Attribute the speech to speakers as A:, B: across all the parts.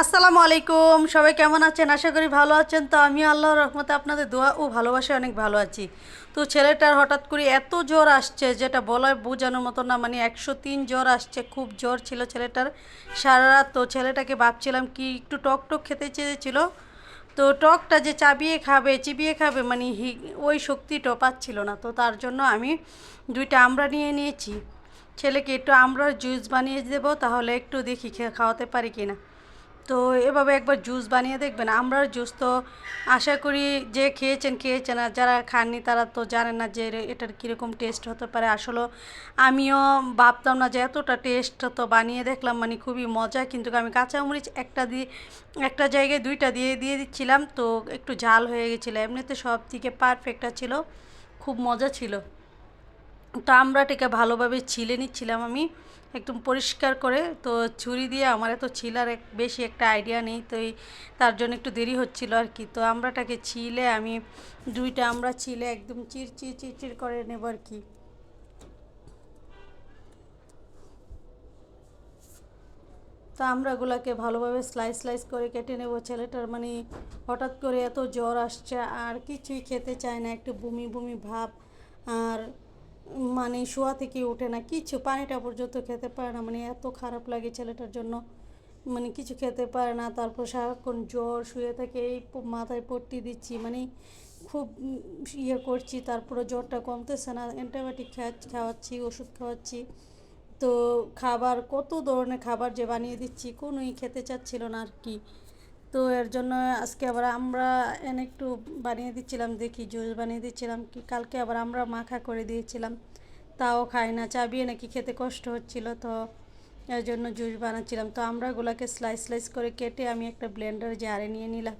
A: আসসালামু আলাইকুম। সবাই কেমন আছেন? আশা করি ভালো আছেন। তো আমি আল্লাহর রহমতে আপনাদের দোয়া ও ভালোবাসায় অনেক ভালো আছি। তো ছেলেটার হঠাৎ করে এত জ্বর আসছে, যেটা বলায় বোঝানোর মতো না মানে একশো তিন জ্বর আসছে, খুব জ্বর ছিল ছেলেটার সারা রাত। তো ছেলেটাকে ভাবছিলাম কি একটু টক টক খেতে চেয়েছিল। তো টকটা যে চাবিয়ে খাবে, চিবিয়ে খাবে মানে হি, ওই শক্তিটা পাচ্ছিল না। তো তার জন্য আমি দুইটা আমরা নিয়ে নিয়েছি। ছেলেকে একটু আমরার জুস বানিয়ে দেবো, তাহলে একটু দেখি খাওয়াতে পারি কি না তো এভাবে একবার জুস বানিয়ে দেখবেন। আমরার জুস তো আশা করি যে খেয়েছেন খেয়েছেন আর যারা খাননি তারা তো জানেন না যে এটার কীরকম টেস্ট হতে পারে। আসলে আমিও ভাবতাম না যে এতটা টেস্ট তো বানিয়ে দেখলাম মানে খুবই মজা। কিন্তু আমি কাঁচামরিচ একটা দিয়ে একটা জায়গায় দুইটা দিয়ে দিয়ে দিচ্ছিলাম, তো একটু ঝাল হয়ে গেছিল। এমনিতে সব দিকে পারফেক্টটা ছিল, খুব মজা ছিল। তো আমরাটিকে ভালোভাবে ছিলে নিচ্ছিলাম আমি। একদম পরিষ্কার করে, তো ছুরি দিয়ে আমার এত ছিলার এক, বেশি একটা আইডিয়া নেই, তো তার জন্য একটু দেরি হচ্ছিল আর কি। তো আমরাটাকে ছিলে, আমি দুইটা আমরা ছিলে একদম চির চির চির চির করে নেব আর কি। তো আমরাগুলোকে ভালোভাবে স্লাইস স্লাইস করে কেটে নেব। ছেলেটার মানে হঠাৎ করে এত জ্বর আসছে, আর কিছুই খেতে চায় না, একটু বমি বমি ভাব, আর মানে শোয়া থেকে ওঠে না, কিছু পানিটা পর্যন্ত খেতে পারে না। মানে এত খারাপ লাগে ছেলেটার জন্য। মানে কিছু খেতে পারে না, তারপর সারাক্ষণ জ্বর, শুয়ে থাকে, এই মাথায় পট্টি দিচ্ছি মানে খুব ইয়ে করছি তারপরে জ্বরটা কমতেছে না। অ্যান্টিবায়োটিক খাওয়াচ্ছি, ওষুধ খাওয়াচ্ছি। তো খাবার, কত ধরনের খাবার যে বানিয়ে দিচ্ছি, কোনোই খেতে চাচ্ছিল না আর কি। তো এর জন্য আজকে আবার আমরা এনে একটু বানিয়ে দিচ্ছিলাম, দেখি জুস বানিয়ে দিচ্ছিলাম, কি কালকে আবার আমরা মাখা করে দিয়েছিলাম। তাও খায় না চাবিয়ে নাকি খেতে কষ্ট হচ্ছিল, তো এর জন্য জুস বানাচ্ছিলাম। তো আমরাগুলোকে স্লাইস স্লাইস করে কেটে আমি একটা ব্লেন্ডার জারে নিয়ে নিলাম।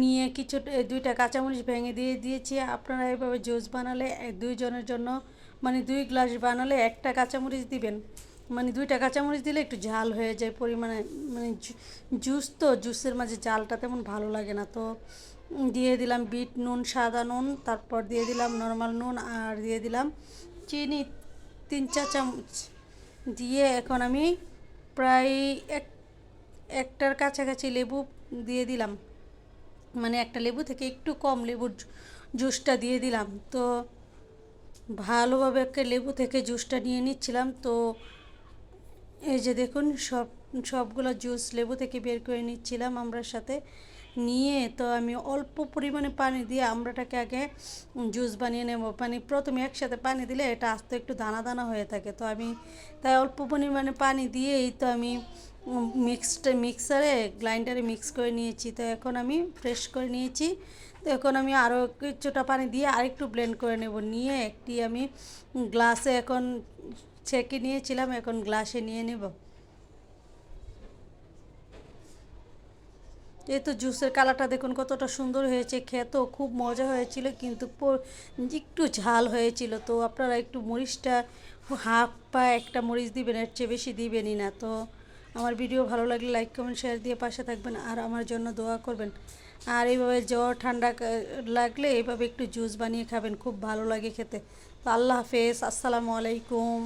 A: নিয়ে কিছু দুইটা কাঁচামরিচ ভেঙে দিয়ে দিয়েছি। আপনারা এভাবে জুস বানালে দুইজনের জন্য মানে দুই গ্লাস বানালে একটা কাঁচামরিচ দিবেন। মানে দুইটা কাঁচামরিচ দিলে একটু ঝাল হয়ে যায় পরিমাণে। মানে জুস তো, জুসের মাঝে ঝালটা তেমন ভালো লাগে না। তো দিয়ে দিলাম বিট, নুন, সাদা নুন, তারপর দিয়ে দিলাম নর্মাল নুন আর দিয়ে দিলাম চিনি তিন চা চামচ দিয়ে এখন আমি প্রায় এক, একটার কাছাকাছি লেবু দিয়ে দিলাম। মানে একটা লেবু থেকে একটু কম লেবুর জুসটা দিয়ে দিলাম। তো ভালোভাবে একটা লেবু থেকে জুসটা নিয়ে নিচ্ছিলাম। তো এই যে দেখুন সব, সবগুলো জুস লেবু থেকে বের করে নিচ্ছিলাম আমরার সাথে। নিয়ে তো আমি অল্প পরিমাণে পানি দিয়ে আমরাটাকে আগে জুস বানিয়ে নেব। পানি প্রথমে একসাথে পানি দিলে এটা আস্তে একটু দানা দানা হয়ে থাকে। তো আমি তাই অল্প পরিমাণে পানি দিয়েই তো আমি মিক্সড মিক্সারে গ্রাইন্ডারে মিক্স করে নিয়েছি। তো এখন আমি ফ্রেশ করে নিয়েছি। তো এখন আমি আরও কিছুটা পানি দিয়ে আরেকটু ব্লেন্ড করে নেব। নিয়ে একটি আমি গ্লাসে এখন ছেঁকে নিয়েছিলাম। এখন গ্লাসে নিয়ে নেব। এই তো জুসের কালারটা দেখুন, কতটা সুন্দর হয়েছে, খেতেও খুব মজা হয়েছিল, কিন্তু একটু ঝাল হয়েছিল। তো আপনারা একটু মরিচটা, হাফ পা একটা মরিচ দিবেন, এর চেয়ে বেশি দিবেনই না। তো আমার ভিডিও ভালো লাগলে লাইক কমেন্ট শেয়ার দিয়ে পাশে থাকবেন আর আমার জন্য দোয়া করবেন। আর এইভাবে জ্বর, ঠান্ডা লাগলে এইভাবে একটু জুস বানিয়ে খাবেন, খুব ভালো লাগে খেতে। তো আল্লাহ হাফেজ, আসসালামু আলাইকুম।